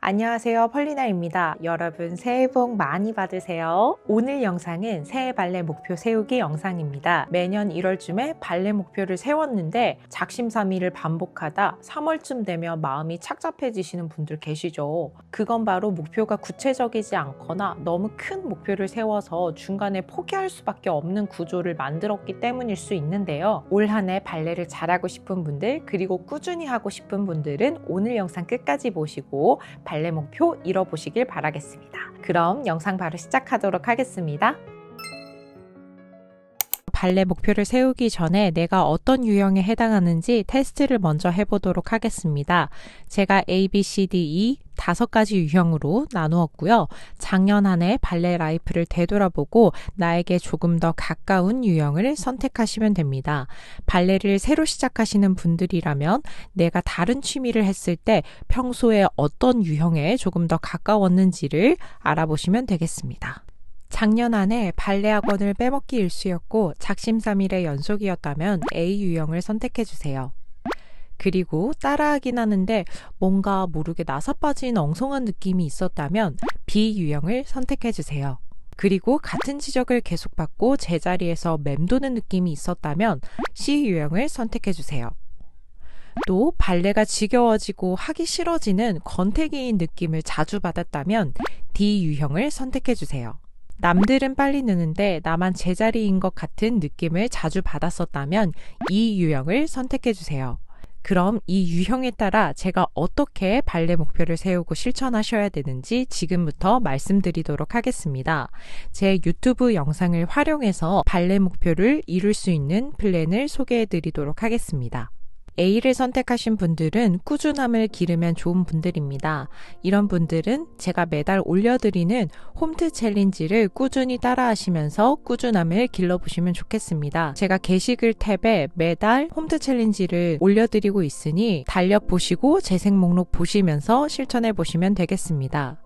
안녕하세요. 펄리나입니다. 여러분 새해 복 많이 받으세요. 오늘 영상은 새해 발레 목표 세우기 영상입니다. 매년 1월쯤에 발레 목표를 세웠는데 작심삼일을 반복하다 3월쯤 되면 마음이 착잡해지시는 분들 계시죠. 그건 바로 목표가 구체적이지 않거나 너무 큰 목표를 세워서 중간에 포기할 수밖에 없는 구조를 만들었기 때문일 수 있는데요. 올 한 해 발레를 잘하고 싶은 분들 그리고 꾸준히 하고 싶은 분들은 오늘 영상 끝까지 보시고 발레 목표 이뤄보시길 바라겠습니다. 그럼 영상 바로 시작하도록 하겠습니다. 발레 목표를 세우기 전에 내가 어떤 유형에 해당하는지 테스트를 먼저 해보도록 하겠습니다. 제가 A, B, C, D, E 다섯 가지 유형으로 나누었고요. 작년 한 해 발레 라이프를 되돌아보고 나에게 조금 더 가까운 유형을 선택하시면 됩니다. 발레를 새로 시작하시는 분들이라면 내가 다른 취미를 했을 때 평소에 어떤 유형에 조금 더 가까웠는지를 알아보시면 되겠습니다. 작년 안에 발레 학원을 빼먹기 일수였고 작심삼일의 연속이었다면 A 유형을 선택해 주세요. 그리고 따라하긴 하는데 뭔가 모르게 나사 빠진 엉성한 느낌이 있었다면 B 유형을 선택해 주세요. 그리고 같은 지적을 계속받고 제자리에서 맴도는 느낌이 있었다면 C 유형을 선택해 주세요. 또 발레가 지겨워지고 하기 싫어지는 권태기인 느낌을 자주 받았다면 D 유형을 선택해 주세요. 남들은 빨리 느는데 나만 제자리인 것 같은 느낌을 자주 받았었다면 이 유형을 선택해 주세요. 그럼 이 유형에 따라 제가 어떻게 발레 목표를 세우고 실천하셔야 되는지 지금부터 말씀드리도록 하겠습니다. 제 유튜브 영상을 활용해서 발레 목표를 이룰 수 있는 플랜을 소개해 드리도록 하겠습니다. A를 선택하신 분들은 꾸준함을 기르면 좋은 분들입니다. 이런 분들은 제가 매달 올려드리는 홈트 챌린지를 꾸준히 따라하시면서 꾸준함을 길러보시면 좋겠습니다. 제가 게시글 탭에 매달 홈트 챌린지를 올려드리고 있으니 달력 보시고 재생 목록 보시면서 실천해 보시면 되겠습니다.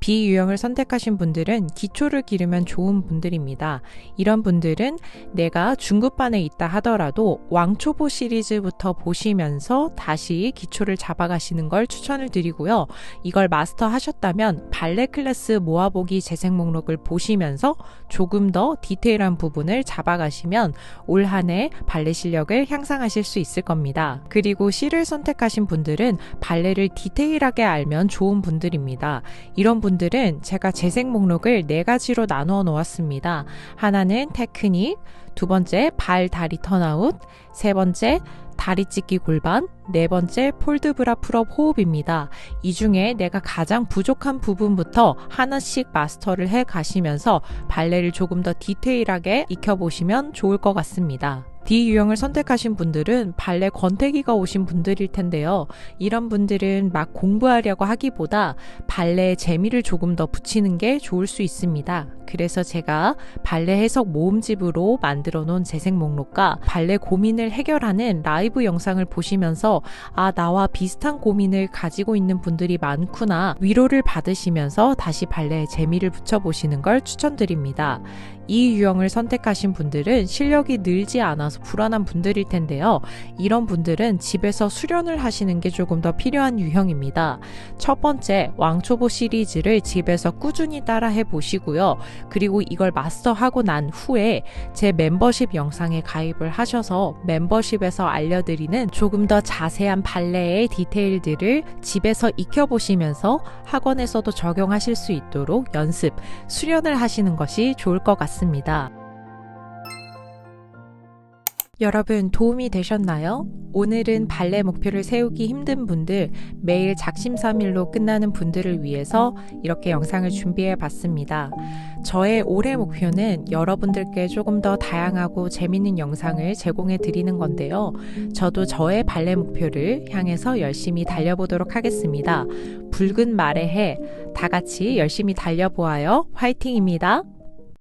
B 유형을 선택하신 분들은 기초를 기르면 좋은 분들입니다. 이런 분들은 내가 중급반에 있다 하더라도 왕초보 시리즈부터 보시면서 다시 기초를 잡아가시는 걸 추천을 드리고요. 이걸 마스터 하셨다면 발레 클래스 모아보기 재생 목록을 보시면서 조금 더 디테일한 부분을 잡아가시면 올 한 해 발레 실력을 향상하실 수 있을 겁니다. 그리고 C를 선택하신 분들은 발레를 디테일하게 알면 좋은 분들입니다. 이런 분 분들은 제가 재생 목록을 네 가지로 나누어 놓았습니다. 하나는 테크닉, 두 번째 발 다리 턴아웃, 세 번째 다리 찢기 골반, 네 번째 폴드 브라 풀업 호흡입니다. 이 중에 내가 가장 부족한 부분부터 하나씩 마스터를 해 가시면서 발레를 조금 더 디테일하게 익혀 보시면 좋을 것 같습니다. D 유형을 선택하신 분들은 발레 권태기가 오신 분들일 텐데요. 이런 분들은 막 공부하려고 하기보다 발레에 재미를 조금 더 붙이는 게 좋을 수 있습니다. 그래서 제가 발레 해석 모음집으로 만들어 놓은 재생 목록과 발레 고민을 해결하는 라이브 영상을 보시면서 아, 나와 비슷한 고민을 가지고 있는 분들이 많구나 위로를 받으시면서 다시 발레에 재미를 붙여보시는 걸 추천드립니다. 이 유형을 선택하신 분들은 실력이 늘지 않아서 불안한 분들일 텐데요. 이런 분들은 집에서 수련을 하시는 게 조금 더 필요한 유형입니다. 첫 번째, 왕초보 시리즈를 집에서 꾸준히 따라 해 보시고요. 그리고 이걸 마스터하고 난 후에 제 멤버십 영상에 가입을 하셔서 멤버십에서 알려드리는 조금 더 자세한 발레의 디테일들을 집에서 익혀보시면서 학원에서도 적용하실 수 있도록 연습, 수련을 하시는 것이 좋을 것 같습니다. 여러분 도움이 되셨나요? 오늘은 발레 목표를 세우기 힘든 분들, 매일 작심삼일로 끝나는 분들을 위해서 이렇게 영상을 준비해 봤습니다. 저의 올해 목표는 여러분들께 조금 더 다양하고 재밌는 영상을 제공해 드리는 건데요. 저도 저의 발레 목표를 향해서 열심히 달려보도록 하겠습니다. 붉은 말의 해, 다 같이 열심히 달려보아요. 화이팅입니다.